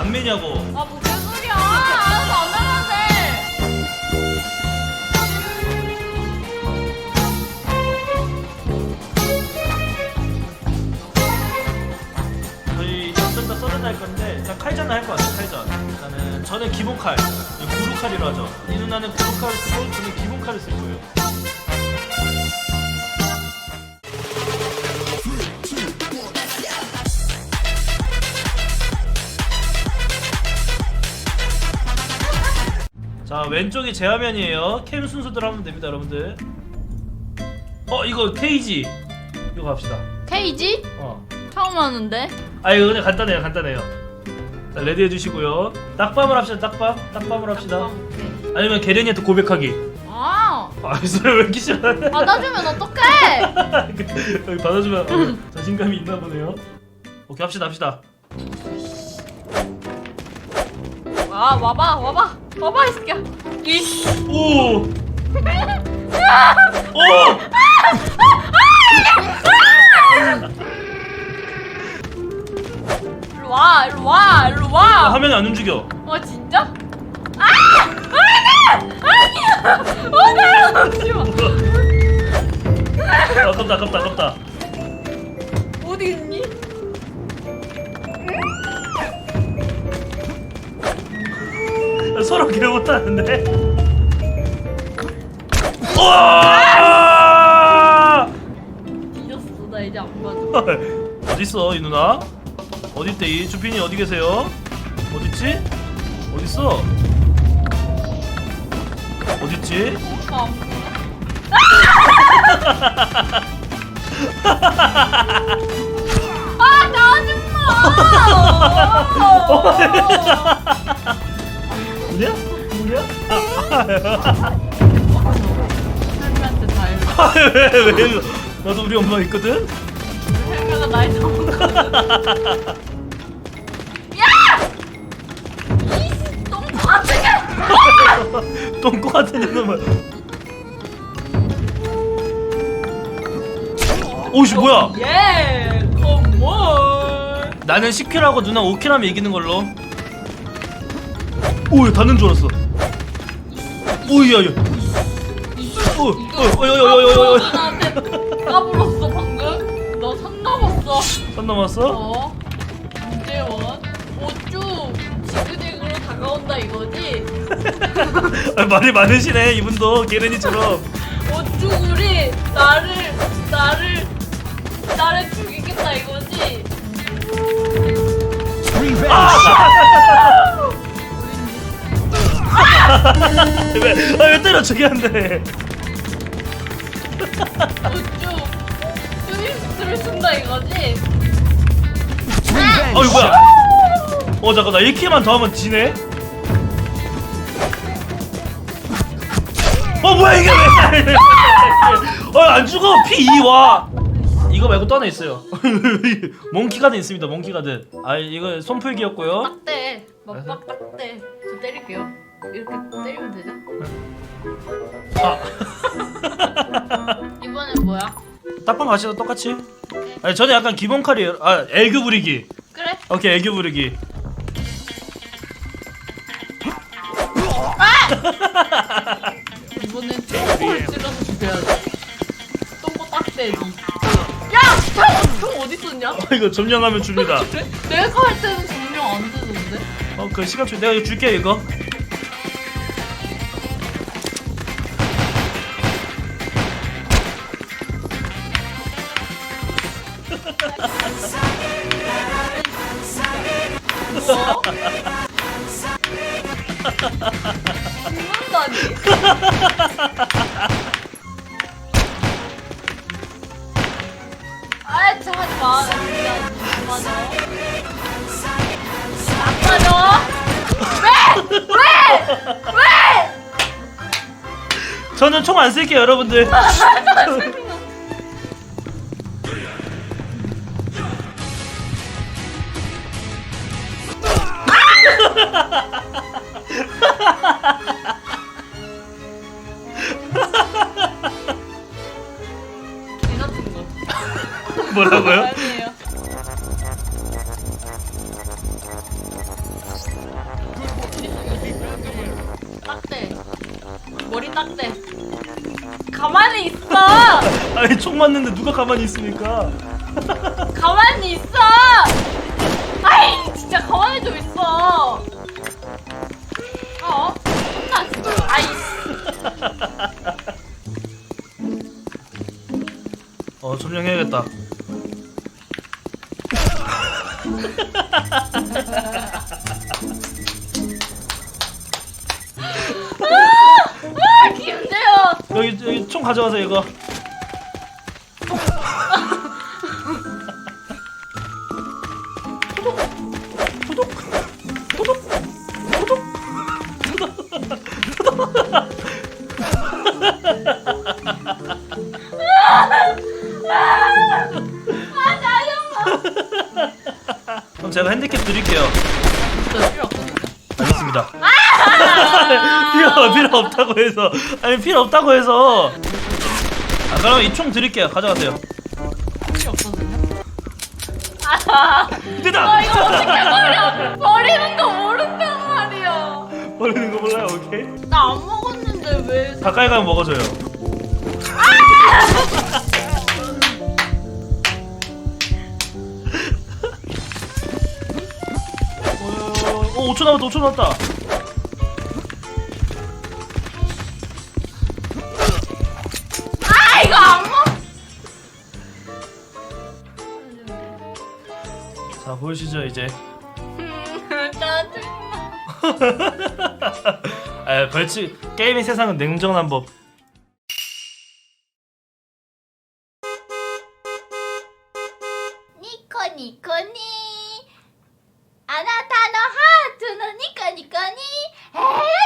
안 매냐고. 아 무슨 소리야? 알아서 안 나가세. 저희 좀더 써는 할 건데 일단 칼전을 할 것 같아요. 칼전. 일단은 저는 기본 칼, 구루 칼이로 하죠. 이 누나는 구루 칼을 쓰고 저는 기본 칼을 쓸 거예요. 왼쪽이 제 화면이에요. 캠 순서대로 하면 됩니다, 여러분들. 어 이거 케이지 이거 갑시다. 케이지? 어. 처음 하는데. 아 이거 그냥 간단해요 간단해요 자 레디 해주시고요 딱밤을 합시다 딱밤 딱밤을 합시다. 아니면 게렌이한테 고백하기 아, 아 소리 왜 이렇게 싫어하네 받아주면 어떡해? 여기 받아주면 어, 자신감이 있나 보네요 오케이 합시다 합시다 와, 와봐, 와봐, 와봐 이 새끼야. 이씨. 오! 오! 일로 와, 일로 와, 일로 아, 와. 화면이 안 움직여 어 진짜? 아! 아니! 아니야! 어, 내려놓지 마. 아깝다 아깝다 아깝다 못하는데 와! 뒤졌어, 나 이제 안 봐줘. 어딨어 이 누나? 어딨대 이 주핀이 어디 계세요? 어딨지? 어딨어? 어딨지? 나 안- 아, 나좀 뭐냐? 뭐냐? 헬미한테 다. 아왜왜 왜, 왜? 나도 우리 엄마 있거든? 헬미가 날 잡았거든. 야! 이씨, 너무 같은 게! 똥꼬 같은 놈은 오씨 뭐야? 예, 컴온. 나는 10킬하고 누나 5킬하면 이기는 걸로 오 야 닿는 줄 알았어 오야야 어, 어 어 어 어 어 어 어 나한테 까불었어 방금. 너 선 넘었어. 선 넘었어? 어? 김재원. 오쭈 지그재그로 다가온다 이거지? 아, 말이 많으시네 이분도 게르니처럼 오쭈구리 나를 나를 나를 죽이겠다 이거지? 왜, 아, 왜 때려 저기 스위스를 쓴다 이거지? 어이 뭐야? 어 잠깐 나 1킬만 더 하면 지네? 어 뭐야 이게 왜? 어안 죽어 P2와. 이거 말고 또 하나 있어요. 몽키 가든 있습니다 몽키 가든. 아 이거 손풀기였고요. 딱대 막박 딱대. 저 때릴게요 이렇게 때리면 되죠? 아 이번엔 뭐야? 딱방 가시죠 똑같이 아니 저는 약간 기본 칼이에요 아 애교 부리기 그래? 오케이 애교 부리기 이번엔 똥꼬를 찔러서 죽여야지 똥꼬 딱대기 야! 총! 총 어디 있었냐? 어, 이거 점령하면 줍니다 그래? 내가 할 때는 분명 안 되던데? 어그 시간 줄 내가 이거 줄게 이거 저는 총 안 쓸게요 여러분들 뭐라고요? 아, 왜 가만히 있어. 아니 총 맞는데 누가 가만히 있습니까? 가만히 있어. 아이 진짜 가만히 좀 있어. 어 점령해야겠다. 아 김대현. 여기 여기 총 가져가세요 이거. 그럼 제가 핸디캡 드릴게요. 필요 없거든요. 알겠습니다. 필요 필요 없다고 해서 아니 필요 없다고 해서. 아 그럼 이 총 드릴게요. 가져가세요. 필요 없거든요. 아. 됐다. 너 이거 어떻게 버려? 버리는 거 모른단 말이야. 버리는 거 몰라요. 오케이. 나 안 먹었는데 왜? 가까이 가면 먹어줘요. 남았다 5초 남았다 아 이거 안 먹. 자 보시죠 이제. 음, 짜증나. 아 벌칙 게임의 세상은 냉정한 법. 니코 니코 니. 아나타. 된다니까니 에이.